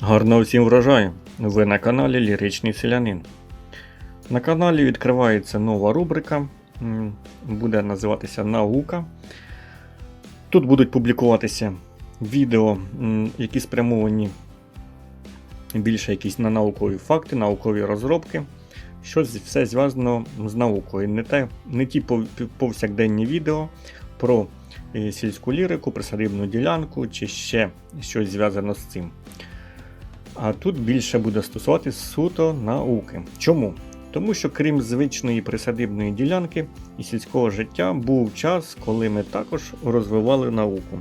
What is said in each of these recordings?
Гарного всім врожаю! Ви на каналі Ліричний Селянин. На каналі відкривається нова рубрика. Буде називатися Наука. Тут будуть публікуватися відео, які спрямовані більше якісь на наукові факти, наукові розробки. Щось все зв'язано з наукою. Не, те, не ті повсякденні відео про е, сільську лірику, присадибну ділянку чи ще щось зв'язано з цим. А тут більше буде стосуватись суто науки. Чому? Тому що крім звичної присадибної ділянки і сільського життя, був час, коли ми також розвивали науку.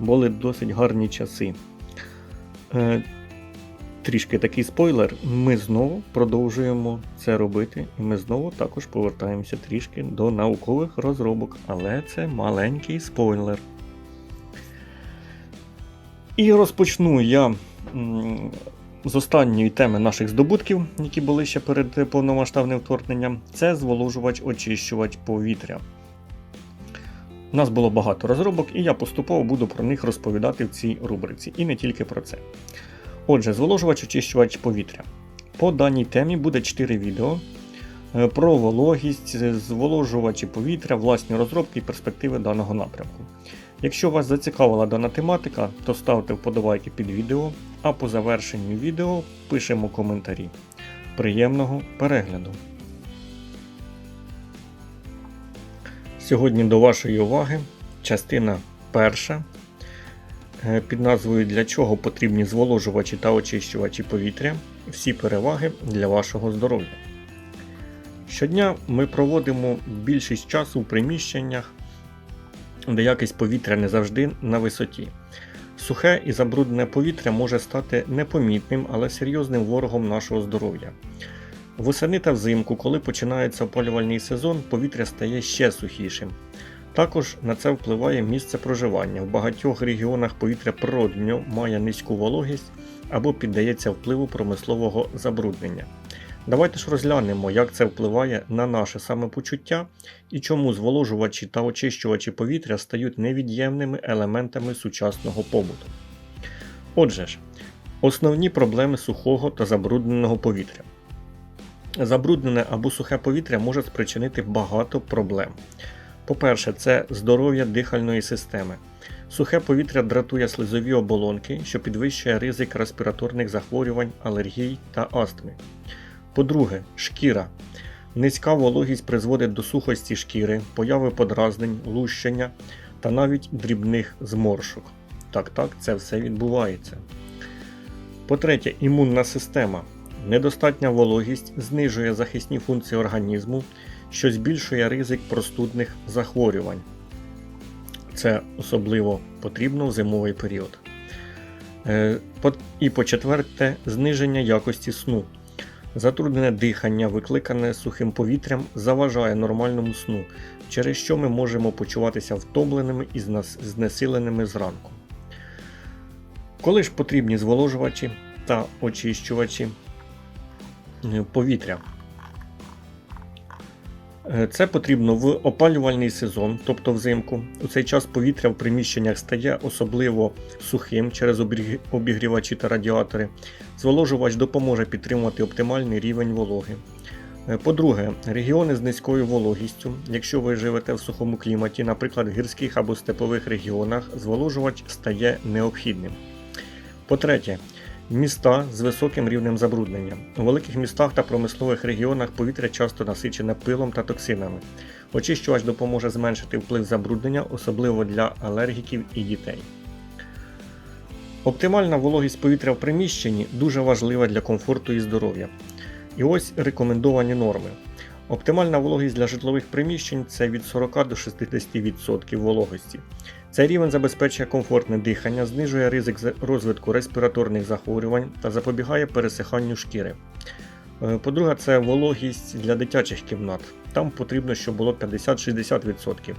Були досить гарні часи. Е, трішки такий спойлер. Ми знову продовжуємо це робити, і ми знову також повертаємося трішки до наукових розробок, але це маленький спойлер. І розпочну я з останньої теми наших здобутків, які були ще перед повномасштабним вторгненням. Це зволожувач-очищувач повітря. У нас було багато розробок, і я поступово буду про них розповідати в цій рубриці, і не тільки про це. Отже, зволожувач-очищувач повітря. По даній темі буде 4 відео е, про вологість, зволожувачі повітря, власні розробки і перспективи даного напрямку. Якщо вас зацікавила дана тематика, то ставте вподобайки під відео, а по завершенню відео пишемо коментарі. Приємного перегляду! Сьогодні до вашої уваги частина перша е, під назвою Для чого потрібні зволожувачі та очищувачі повітря. Всі переваги для вашого здоров'я. Щодня ми проводимо більшість часу в приміщеннях, де якість повітря не завжди на висоті. Сухе і забруднене повітря може стати непомітним, але серйозним ворогом нашого здоров'я. Восени та взимку, коли починається опалювальний сезон, повітря стає ще сухішим. Також на це впливає місце проживання. В багатьох регіонах повітря природньо має низьку вологість або піддається впливу промислового забруднення. Давайте ж розглянемо, як це впливає на наше самопочуття і чому зволожувачі та очищувачі повітря стають невід'ємними елементами сучасного побуту. Отже ж, основні проблеми сухого та забрудненого повітря. Забруднене або сухе повітря може спричинити багато проблем. По-перше, це здоров'я дихальної системи. Сухе повітря дратує слизові оболонки, що підвищує ризик респіраторних захворювань, алергій та астми. По-друге, шкіра. Низька вологість призводить до сухості шкіри, появи подразнень, лущення та навіть дрібних зморшок. Так, так, це все відбувається. По-третє, імунна система. Недостатня вологість знижує захисні функції організму, що збільшує ризик простудних захворювань. Це особливо потрібно в зимовий період. Е, І по-четверте, зниження якості сну. Затруднене дихання, викликане сухим повітрям, заважає нормальному сну, через що ми можемо почуватися втомленими і знесиленими зранку. Коли ж потрібні зволожувачі та очищувачі е, повітря? Е, Це потрібно в опалювальний сезон, тобто взимку. У цей час повітря в приміщеннях стає особливо сухим через обігрівачі та радіатори. Зволожувач допоможе підтримувати оптимальний рівень вологи. Е, По-друге, регіони з низькою вологістю. Якщо ви живете в сухому кліматі, наприклад, в гірських або степових регіонах, зволожувач стає необхідним. По-третє, міста з високим рівнем забруднення. У великих містах та промислових регіонах повітря часто насичене пилом та токсинами. Очищувач допоможе зменшити вплив забруднення, особливо для алергіків і дітей. Оптимальна вологість повітря в приміщенні дуже важлива для комфорту і здоров'я. І ось рекомендовані норми. Оптимальна вологість для житлових приміщень це від 40 до 60% вологості. Цей рівень забезпечує комфортне дихання, знижує ризик розвитку респіраторних захворювань та запобігає пересиханню шкіри. Е, По-друге, це вологість для дитячих кімнат. Там потрібно, щоб було 50-60%.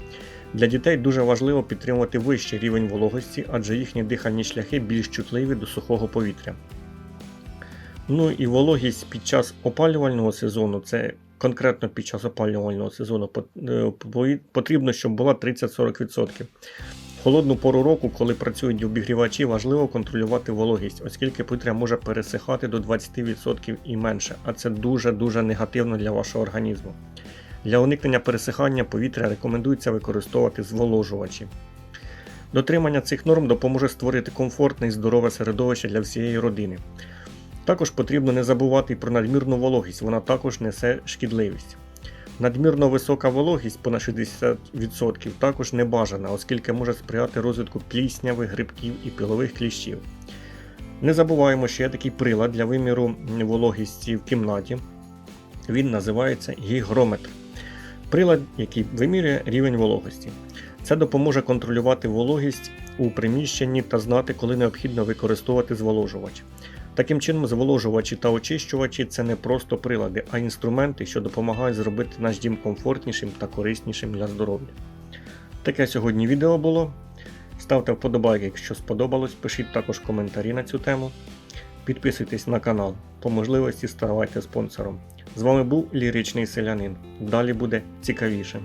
Для дітей дуже важливо підтримувати вищий рівень вологості, адже їхні дихальні шляхи більш чутливі до сухого повітря. Ну і вологість під час опалювального сезону, це конкретно під час опалювального сезону е, потрібно, щоб була 30-40%. В холодну пору року, коли працюють обігрівачі, важливо контролювати вологість, оскільки повітря може пересихати до 20% і менше, а це дуже-дуже негативно для вашого організму. Для уникнення пересихання повітря рекомендується використовувати зволожувачі. Дотримання цих норм допоможе створити комфортне і здорове середовище для всієї родини. Також потрібно не забувати і про надмірну вологість, вона також несе шкідливість. Надмірно висока вологість понад 60% також не бажана, оскільки може сприяти розвитку плісняви, грибків і пилових кліщів. Не забуваємо, що є такий прилад для виміру вологісті в кімнаті. Він називається гігрометр. Прилад, який вимірює рівень вологості. Це допоможе контролювати вологість у приміщенні та знати, коли необхідно використовувати зволожувач. Таким чином, зволожувачі та очищувачі це не просто прилади, а інструменти, що допомагають зробити наш дім комфортнішим та кориснішим для здоров'я. Таке сьогодні відео було. Ставте вподобайки, якщо сподобалось, пишіть також коментарі на цю тему. Підписуйтесь на канал, по можливості ставайте спонсором. З вами був Ліричний Селянин. Далі буде цікавіше.